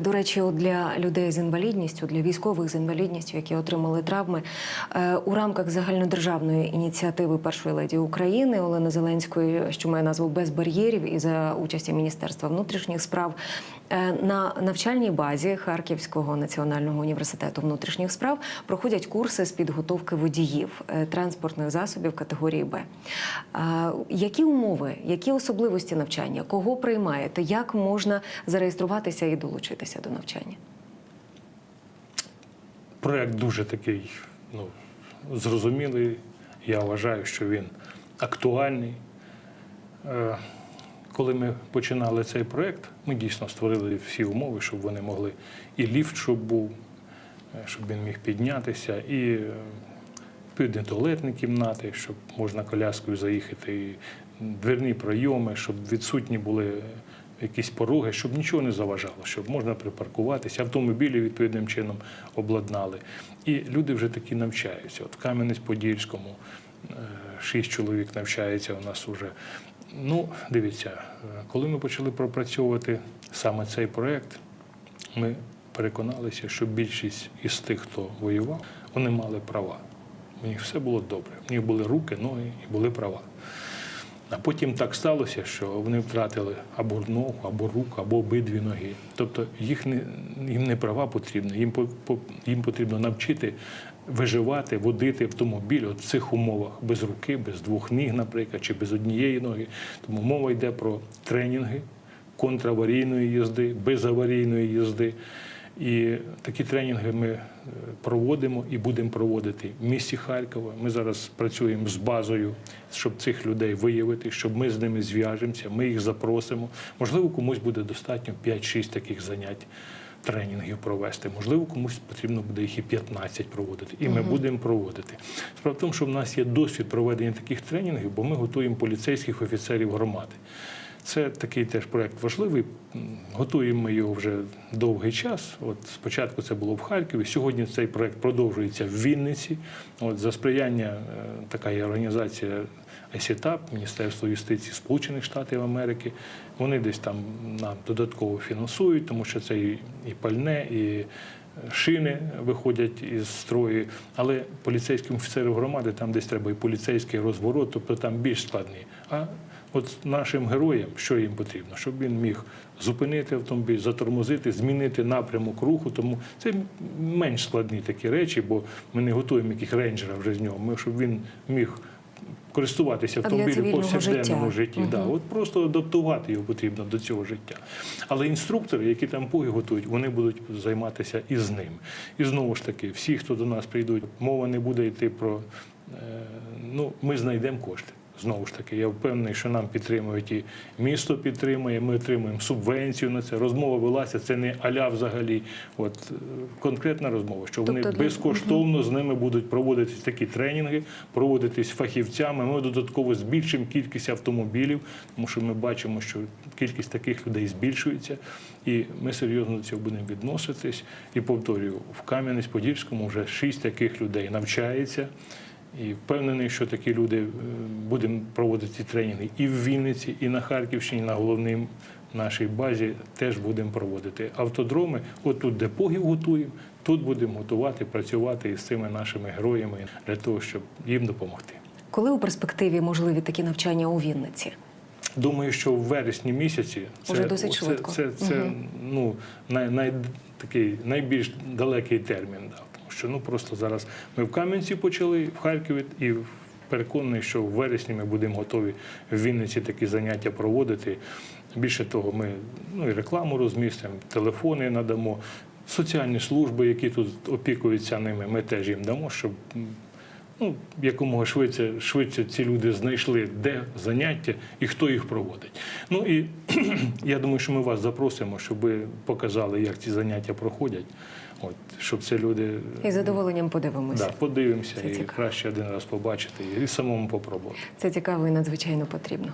До речі, для людей з інвалідністю, для військових з інвалідністю, які отримали травми, е, у рамках загальнодержавної ініціативи першої леді України Олени Зеленської, що має назву без бар'єрів, і за участі Міністерства внутрішніх справ на навчальній базі Харківського національного університету внутрішніх справ проходять курси з підготовки водіїв е, транспортних засобів категорії Б. Які умови, які особливості навчання, кого приймаєте, як можна зареєструватися і долучитися до навчання? Проект дуже такий ну, зрозумілий. Я вважаю, що він актуальний. Е, Коли ми починали цей проект, ми дійсно створили всі умови, щоб вони могли і ліфт, щоб був, е, щоб він міг піднятися, і е, відповідні туалетні кімнати, щоб можна коляскою заїхати, і дверні прийоми, щоб відсутні були якісь пороги, щоб нічого не заважало, щоб можна припаркуватися, автомобілі відповідним чином обладнали. І люди вже такі навчаються. От в Кам'янець-Подільському е, шість чоловік навчається у нас уже. Ну, дивіться, е, коли ми почали пропрацьовувати саме цей проект, ми переконалися, що більшість із тих, хто воював, вони мали права. У них все було добре. У них були руки, ноги і були права. А потім так сталося, що вони втратили або ногу, або руку, або обидві ноги. Тобто їх не, їм не права потрібні, їм, по, по- їм потрібно навчити виживати, водити автомобіль от в цих умовах без руки, без двох ніг, наприклад, чи без однієї ноги. Тому мова йде про тренінги контраварійної їзди, безаварійної їзди. І такі тренінги ми е, проводимо і будемо проводити в місті Харкова. Ми зараз працюємо з базою, щоб цих людей виявити, щоб ми з ними зв'яжемося, ми їх запросимо. Можливо, комусь буде достатньо 5-6 таких занять. Тренінгів провести, можливо, комусь потрібно буде їх і 15 проводити, і ми будемо проводити. Справа в тому, що в нас є досвід проведення таких тренінгів, бо ми готуємо поліцейських офіцерів громади. Це такий теж проект важливий. Готуємо ми його вже довгий час. От спочатку це було в Харкові. Сьогодні цей проект продовжується в Вінниці. От за сприяння е, така є організація ICTAP, Міністерство юстиції Сполучених Штатів Америки. Вони десь там нам додатково фінансують, тому що це і, і пальне, і шини виходять із строю, але поліцейським офіцерам громади там десь треба і поліцейський розворот, тобто там більш складний. А от нашим героям, що їм потрібно, щоб він міг зупинити автомобіль, затормозити, змінити напрямок руху. Тому це менш складні такі речі, бо ми не готуємо яких рейнджера вже з нього. Ми щоб він міг. Користуватися автомобілем в повсякденному житті. житті, да, от просто адаптувати його потрібно до цього життя. Але інструктори, які там пуги готують, вони будуть займатися і з ним. І знову ж таки, всі, хто до нас прийдуть, мова не буде йти про е, ну, ми знайдемо кошти. Знову ж таки, я впевнений, що нам підтримують і місто підтримує. Ми отримуємо субвенцію на це. Розмова велася. Це не аля взагалі. От е, конкретна розмова, що вони Тобто для- безкоштовно з ними будуть проводитись такі тренінги, проводитись фахівцями. Ми додатково збільшимо кількість автомобілів, тому що ми бачимо, що кількість таких людей збільшується, і ми серйозно до цього будемо відноситись. І повторюю, в Кам'янець-Подільському вже шість таких людей навчається. І впевнений, що такі люди е, будемо проводити тренінги і в Вінниці, і на Харківщині, на головній нашій базі теж будемо проводити автодроми. От тут депогів готуємо, тут будемо готувати, працювати із цими нашими героями для того, щоб їм допомогти. Коли у перспективі можливі такі навчання у Вінниці? Думаю, що в вересні місяці Уже досить це, швидко. Це, це, Мгм. ну, най, най, такий найбільш далекий термін. Да. Що ну, просто зараз ми в Кам'янці почали, в Харкові і переконаний, що в вересні ми будемо готові в Вінниці такі заняття проводити. Більше того, ми ну, і рекламу розмістимо, телефони надамо, соціальні служби, які тут опікуються ними, ми теж їм дамо, щоб ну, якомога швидше, швидше ці люди знайшли, де заняття і хто їх проводить. Ну і я думаю, що ми вас запросимо, щоб ви показали, як ці заняття проходять. От, щоб це люди І задоволенням подивимося. да, подивимося Це і цікаво. краще один раз побачити і самому попробувати. Це цікаво і надзвичайно потрібно.